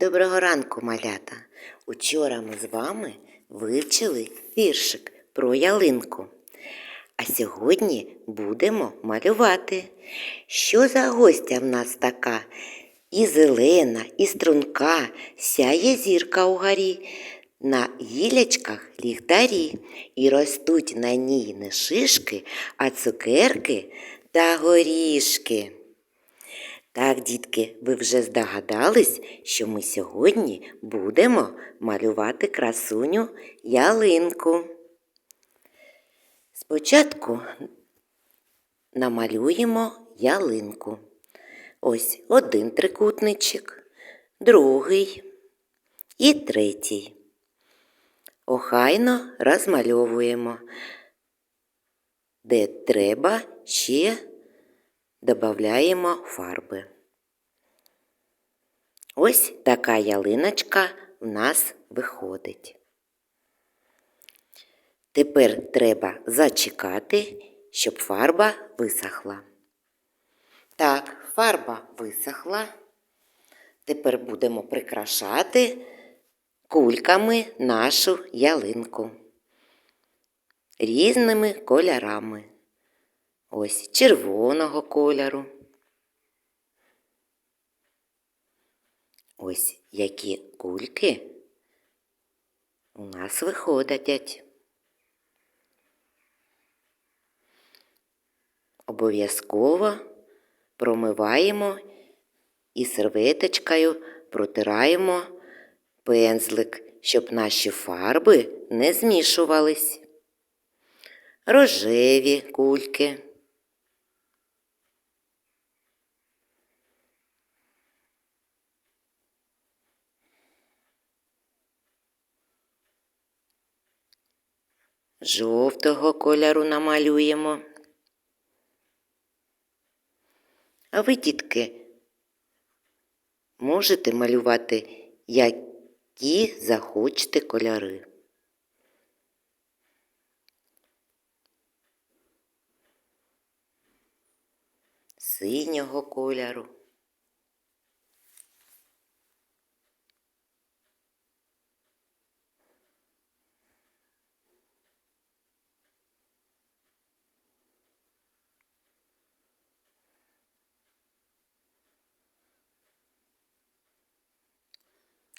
Доброго ранку, малята! Учора ми з вами вивчили віршик про ялинку. А сьогодні будемо малювати. Що за гостя в нас така? І зелена, і струнка, сяє зірка угорі. На гілячках ліхтарі, і ростуть на ній не шишки, а цукерки та горішки. Так, дітки, ви вже здогадались, що ми сьогодні будемо малювати красуню ялинку. Спочатку намалюємо ялинку. Ось один трикутничок, другий і третій. Охайно розмальовуємо, де треба ще додаємо фарби. Ось така ялиночка в нас виходить. Тепер треба зачекати, щоб фарба висохла. Так, фарба висохла. Тепер будемо прикрашати кульками нашу ялинку різними кольорами. Ось червоного кольору. Ось які кульки у нас виходять. Обов'язково промиваємо і серветочкою протираємо пензлик, щоб наші фарби не змішувались. Рожеві кульки. Жовтого кольору намалюємо. А ви, дітки, можете малювати, які захочете кольори. Синього кольору.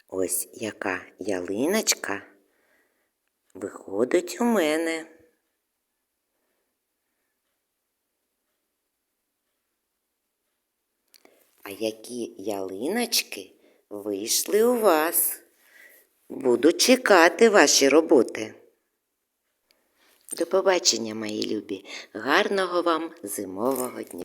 Ось яка ялиночка виходить у мене. А які ялиночки вийшли у вас? Буду чекати ваші роботи. До побачення, мої любі. Гарного вам зимового дня!